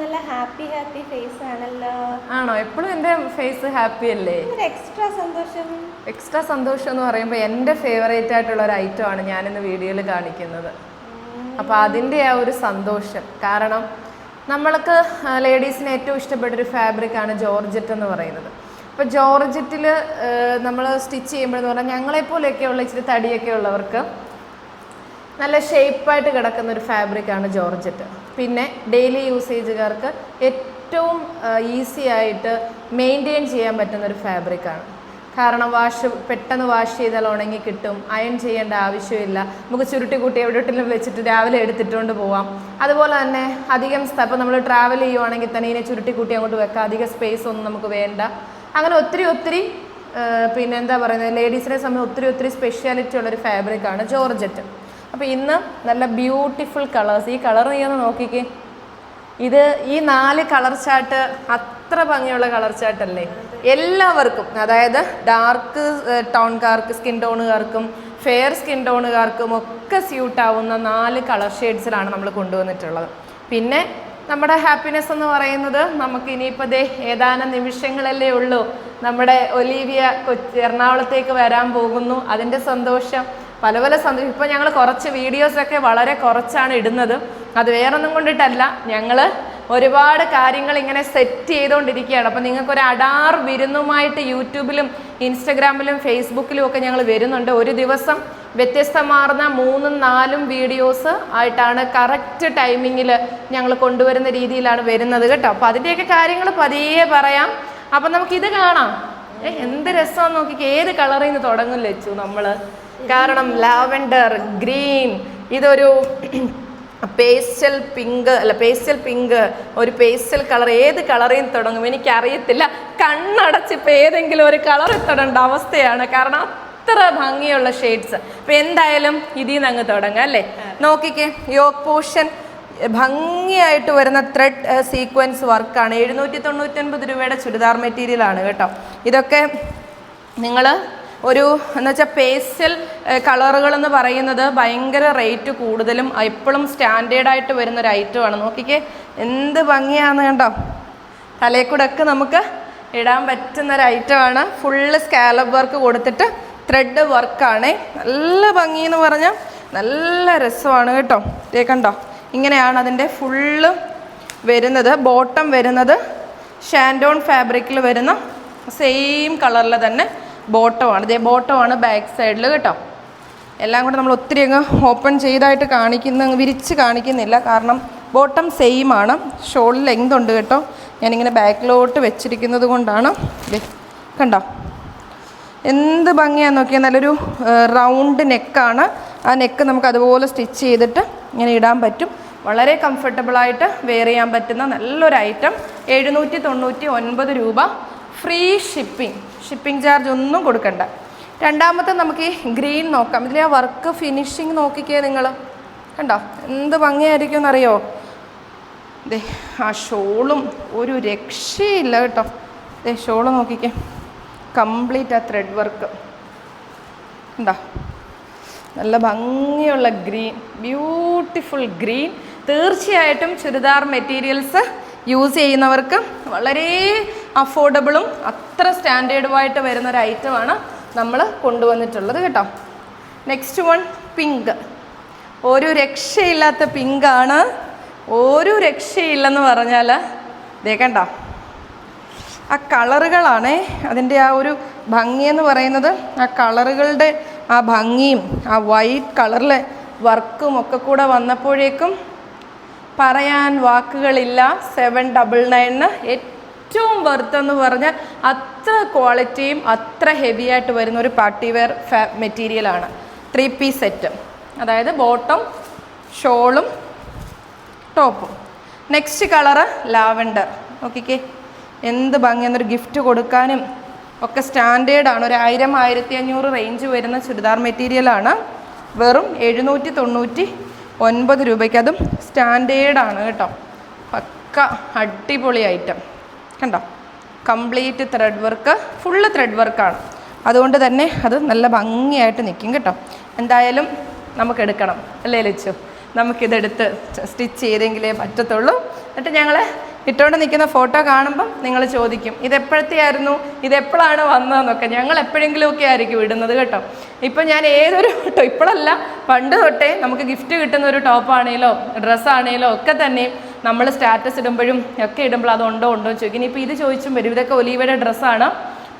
നല്ല happy happy face ആണല്ലോ. ആണോ? എപ്പോഴും എന്റെ ഫേസ് ഹാപ്പി അല്ലേ? എക്സ്ട്രാ സന്തോഷം. എക്സ്ട്രാ സന്തോഷം എന്ന് പറയുമ്പോൾ എന്റെ ഫേവറേറ്റ് ആയിട്ടുള്ള ഒരു ഐറ്റം ആണ് ഞാൻ ഞാനിന്ന് വീഡിയോയിൽ കാണിക്കുന്നത്. അപ്പോൾ അതിന്റെ ആ ഒരു സന്തോഷം. കാരണം നമ്മൾക്ക് ലേഡീസിന് ഏറ്റവും ഇഷ്ടപ്പെട്ട ഒരു ഫാബ്രിക് ആണ് ജോർജറ്റ് എന്ന് പറയുന്നത്. അപ്പോൾ ജോർജറ്റിൽ നമ്മൾ സ്റ്റിച്ച് ചെയ്യുമ്പോഴെന്ന് പറഞ്ഞാൽ ഞങ്ങളെപ്പോലെയൊക്കെയുള്ള ഇച്ചിരി തടിയൊക്കെ ഉള്ളവർക്ക് നല്ല ഷേപ്പായിട്ട് കിടക്കുന്ന ഒരു ഫാബ്രിക് ആണ് ജോർജറ്റ്. പിന്നെ ഡെയിലി യൂസേജുകാർക്ക് ഏറ്റവും ഈസി ആയിട്ട് മെയിന്റെയിൻ ചെയ്യാൻ പറ്റുന്ന ഒരു ഫാബ്രിക്കാണ് കാരണം വാഷ് പെട്ടെന്ന് വാഷ് ചെയ്താൽ ഉണങ്ങി കിട്ടും അയൺ ചെയ്യേണ്ട ആവശ്യമില്ല. നമുക്ക് ചുരുട്ടി കൂട്ടി എവിടെയെങ്കിലും വെച്ചിട്ട് രാവിലെ എടുത്തിട്ടുകൊണ്ട് പോവാം. അതുപോലെ തന്നെ അധികം സ്ഥലം നമ്മൾ ട്രാവൽ ചെയ്യുവാണെങ്കിൽ തന്നെ ഇതിനെ ചുരുട്ടി കൂട്ടി അങ്ങോട്ട് വെക്കാം. അധിക സ്പേസ് ഒന്നും നമുക്ക് വേണ്ട. അങ്ങനെ ഒത്തിരി ഒത്തിരി പിന്നെന്താ പറയുന്നത് ലേഡീസിനെ സംബന്ധിച്ച് ഒത്തിരി ഒത്തിരി സ്പെഷ്യാലിറ്റി ഉള്ളൊരു ഫാബ്രിക്കാണ് ജോർജറ്റ്. അപ്പോൾ ഇന്ന് നല്ല ബ്യൂട്ടിഫുൾ കളേഴ്സ് ഈ കളർ നീ ഒന്ന് നോക്കിക്കേ. ഇത് ഈ നാല് കളർ ചാർട്ട് അത്ര ഭംഗിയുള്ള കളർ ചാർട്ടല്ലേ എല്ലാവർക്കും അതായത് ഡാർക്ക് ടോൺകാർക്ക് സ്കിൻ ടോണുകാർക്കും ഫെയർ സ്കിൻ ടോണുകാർക്കും ഒക്കെ സ്യൂട്ട് ആവുന്ന നാല് കളർ ഷെയ്ഡ്സിലാണ് നമ്മൾ കൊണ്ടുവന്നിട്ടുള്ളത്. പിന്നെ നമ്മുടെ ഹാപ്പിനെസ് എന്ന് പറയുന്നത് നമുക്ക് ഇനിയിപ്പോൾ ദേ ഏതാനും നിമിഷങ്ങളല്ലേ ഉള്ളൂ. നമ്മുടെ ഒലീവിയ കൊച്ചി എറണാകുളത്തേക്ക് വരാൻ പോകുന്നു. അതിന്റെ സന്തോഷം. പല പല സന്തോഷം ഇപ്പം ഞങ്ങൾ കുറച്ച് വീഡിയോസൊക്കെ വളരെ കുറച്ചാണ് ഇടുന്നത്. അത് വേറൊന്നും കൊണ്ടിട്ടല്ല. ഞങ്ങൾ ഒരുപാട് കാര്യങ്ങൾ ഇങ്ങനെ സെറ്റ് ചെയ്തുകൊണ്ടിരിക്കുകയാണ് അപ്പം നിങ്ങൾക്കൊരു അടാർ വിരുന്നുമായിട്ട് യൂട്യൂബിലും ഇൻസ്റ്റഗ്രാമിലും ഫേസ്ബുക്കിലും ഒക്കെ ഞങ്ങൾ വരുന്നുണ്ട്. ഒരു ദിവസം വ്യത്യസ്തമാർന്ന മൂന്നും നാലും വീഡിയോസ് ആയിട്ടാണ് കറക്റ്റ് ടൈമിങ്ങിൽ ഞങ്ങൾ കൊണ്ടുവരുന്ന രീതിയിലാണ് വരുന്നത് കേട്ടോ. അപ്പോൾ അതിന്റെയൊക്കെ കാര്യങ്ങൾ പതിയെ പറയാം. അപ്പം നമുക്കിത് കാണാം. എന്ത് രസമാണ് നോക്കിക്കേ. ഏത് കളറിൽ നിന്ന് തുടങ്ങും ലച്ചു നമ്മൾ കാരണം ലാവൻഡർ ഗ്രീൻ ഇതൊരു പേസ്റ്റൽ പിങ്ക് അല്ല പേസ്റ്റൽ പിങ്ക് ഒരു പേസ്റ്റൽ കളർ ഏത് കളറിൽ നിന്ന് തുടങ്ങും? എനിക്കറിയത്തില്ല. കണ്ണടച്ച് ഇപ്പം ഏതെങ്കിലും ഒരു കളറിൽ തുടങ്ങേണ്ട അവസ്ഥയാണ്. കാരണം അത്ര ഭംഗിയുള്ള ഷെയ്ഡ്സ് അപ്പം എന്തായാലും ഇതിൽ നിന്ന് അങ്ങ് തുടങ്ങാം അല്ലേ? നോക്കിക്കേ യോഗ് പോർഷൻ ഭംഗിയായിട്ട് വരുന്ന ത്രെഡ് സീക്വൻസ് വർക്കാണ് എഴുന്നൂറ്റി തൊണ്ണൂറ്റൊൻപത് രൂപയുടെ ചുരിദാർ മെറ്റീരിയലാണ് കേട്ടോ. ഇതൊക്കെ നിങ്ങൾ ഒരു എന്ന് വെച്ചാൽ പേസ്റ്റൽ കളറുകൾ എന്ന് പറയുന്നത് ഭയങ്കര റേറ്റ് കൂടുതലും എപ്പോഴും സ്റ്റാൻഡേർഡായിട്ട് വരുന്ന ഒരു ഐറ്റമാണ് നോക്കിക്കേ എന്ത് ഭംഗിയാണെന്ന് കണ്ടോ. തലേക്കൂടൊക്കെ നമുക്ക് ഇടാൻ പറ്റുന്ന ഒരു ഐറ്റമാണ് ഫുള്ള് സ്കാലപ്പ് വർക്ക് കൊടുത്തിട്ട് ത്രെഡ് വർക്കാണ് നല്ല ഭംഗി എന്ന് പറഞ്ഞാൽ നല്ല രസമാണ് കേട്ടോ. ദേ കണ്ടോ? ഇങ്ങനെയാണ് അതിന്റെ ഫുള്ള് വരുന്നത്. ബോട്ടം വരുന്നത് ഷാൻഡോൺ ഫാബ്രിക്കിൽ വരുന്ന സെയിം കളറിൽ തന്നെ ബോട്ടമാണ്. ഇതേ ബോട്ടമാണ് ബാക്ക് സൈഡിൽ കേട്ടോ. എല്ലാം കൂടെ നമ്മൾ ഒത്തിരി അങ്ങ് ഓപ്പൺ ചെയ്തായിട്ട് കാണിക്കുന്ന വിരിച്ച് കാണിക്കുന്നില്ല. കാരണം ബോട്ടം സെയിം ആണ്. ഷോൾ ലെങ്ത് ഉണ്ട് കേട്ടോ. ഞാനിങ്ങനെ ബാക്കിലോട്ട് വെച്ചിരിക്കുന്നത് കൊണ്ടാണ്. കണ്ടോ? എന്ത് ഭംഗിയാന്ന് നോക്കിയാൽ നല്ലൊരു റൗണ്ട് നെക്കാണ്. ആ നെക്ക് നമുക്ക് അതുപോലെ സ്റ്റിച്ച് ചെയ്തിട്ട് ഇങ്ങനെ ഇടാൻ പറ്റും. വളരെ കംഫർട്ടബിളായിട്ട് വെയർ ചെയ്യാൻ പറ്റുന്ന നല്ലൊരു ഐറ്റം എഴുന്നൂറ്റി തൊണ്ണൂറ്റി ഒൻപത് രൂപ. ഫ്രീ ഷിപ്പിംഗ് ഷിപ്പിംഗ് ചാർജ് ഒന്നും കൊടുക്കണ്ട. രണ്ടാമത്തെ നമുക്ക് ഈ ഗ്രീൻ നോക്കാം. ഇതിലെ ആ വർക്ക് ഫിനിഷിങ് നോക്കിക്കേ നിങ്ങൾ കണ്ടോ? എന്ത് ഭംഗിയായിരിക്കും എന്നറിയോ? ദേ ആ ഷോളും ഒരു രക്ഷയില്ല കേട്ടോ. ദേ ഷോൾ നോക്കിക്കേ. കംപ്ലീറ്റ് ആ ത്രെഡ് വർക്ക് ഉണ്ടോ നല്ല ഭംഗിയുള്ള ഗ്രീൻ ബ്യൂട്ടിഫുൾ ഗ്രീൻ തീർച്ചയായിട്ടും ചുരിദാർ മെറ്റീരിയൽസ് യൂസ് ചെയ്യുന്നവർക്ക് വളരെ അഫോർഡബിളും അത്ര സ്റ്റാൻഡേർഡുമായിട്ട് വരുന്ന ഒരു ഐറ്റമാണ് നമ്മൾ കൊണ്ടുവന്നിട്ടുള്ളത് കേട്ടോ. നെക്സ്റ്റ് വൺ പിങ്ക് ഒരു രക്ഷയില്ലാത്ത പിങ്കാണ് ഒരു രക്ഷയില്ലെന്ന് പറഞ്ഞാൽ ഇതേക്കണ്ട കണ്ടോ? ആ കളറുകളാണേ അതിന്റെ ആ ഒരു ഭംഗിയെന്ന് പറയുന്നത്. ആ കളറുകളുടെ ആ ഭംഗിയും ആ വൈറ്റ് കളറിലെ വർക്കും ഒക്കെ കൂടെ വന്നപ്പോഴേക്കും പറയാൻ വാക്കുകളില്ല. സെവൻ ഡബിൾ നയന് ഏറ്റവും വെറുത്തെന്ന് പറഞ്ഞാൽ അത്ര ക്വാളിറ്റിയും അത്ര ഹെവി ആയിട്ട് വരുന്ന ഒരു പാർട്ടി വെയർ ഫാ മെറ്റീരിയലാണ് ത്രീ പീസ് സെറ്റ്. അതായത് ബോട്ടം ഷോളും ടോപ്പും. Next colour lavender. നോക്കിക്കേ. എന്ത് ഭംഗി എന്നൊരു ഗിഫ്റ്റ് കൊടുക്കാനും ഒക്കെ സ്റ്റാൻഡേർഡാണ്. ഒരു ആയിരം ആയിരത്തി അഞ്ഞൂറ് റേഞ്ച് വരുന്ന ചുരിദാർ മെറ്റീരിയലാണ് വെറും എഴുന്നൂറ്റി തൊണ്ണൂറ്റി ഒൻപത് രൂപയ്ക്ക് അതും സ്റ്റാൻഡേർഡാണ് കേട്ടോ. പക്ക അടിപൊളി ഐറ്റം കണ്ടോ? Complete thread work full thread വർക്കാണ് അതുകൊണ്ട് തന്നെ അത് നല്ല ഭംഗിയായിട്ട് നിൽക്കും കേട്ടോ. എന്തായാലും നമുക്ക് എടുക്കണം. അല്ലേ ലച്ചു? നമുക്കിതെടുത്ത് സ്റ്റിച്ച് ചെയ്തെങ്കിലേ പറ്റത്തുള്ളൂ. എന്നിട്ട് ഞങ്ങൾ ഇട്ടുകൊണ്ട് നിൽക്കുന്ന ഫോട്ടോ കാണുമ്പം നിങ്ങൾ ചോദിക്കും ഇത് എപ്പോഴത്തെയായിരുന്നു ഇത് എപ്പോഴാണ് വന്നതെന്നൊക്കെ. ഞങ്ങൾ എപ്പോഴെങ്കിലുമൊക്കെ ആയിരിക്കും ഇടുന്നത് കേട്ടോ. ഇപ്പം ഞാൻ ഏതൊരു ഫോട്ടോ ഇപ്പോഴല്ല പണ്ട് തൊട്ടേ നമുക്ക് ഗിഫ്റ്റ് കിട്ടുന്ന ഒരു ടോപ്പാണേലോ ഡ്രസ്സാണേലോ ഒക്കെ തന്നെ നമ്മൾ സ്റ്റാറ്റസ് ഇടുമ്പോഴും ഒക്കെ ഇടുമ്പോൾ അത് ഉണ്ടോ ഉണ്ടോ എന്ന് ചോദിക്കും. ഇനിയിപ്പോൾ ഇത് ചോദിച്ചും വരും ഇതൊക്കെ ഒലീവയുടെ ഡ്രസ്സാണ്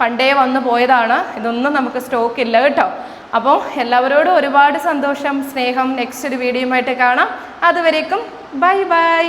പണ്ടേ വന്നു പോയതാണ് ഇതൊന്നും നമുക്ക് സ്റ്റോക്ക് ഇല്ല കേട്ടോ. അപ്പോൾ എല്ലാവരോടും ഒരുപാട് സന്തോഷം സ്നേഹം നെക്സ്റ്റ് ഒരു വീഡിയോയുമായിട്ട് കാണാം. അതുവരേക്കും ബൈ ബൈ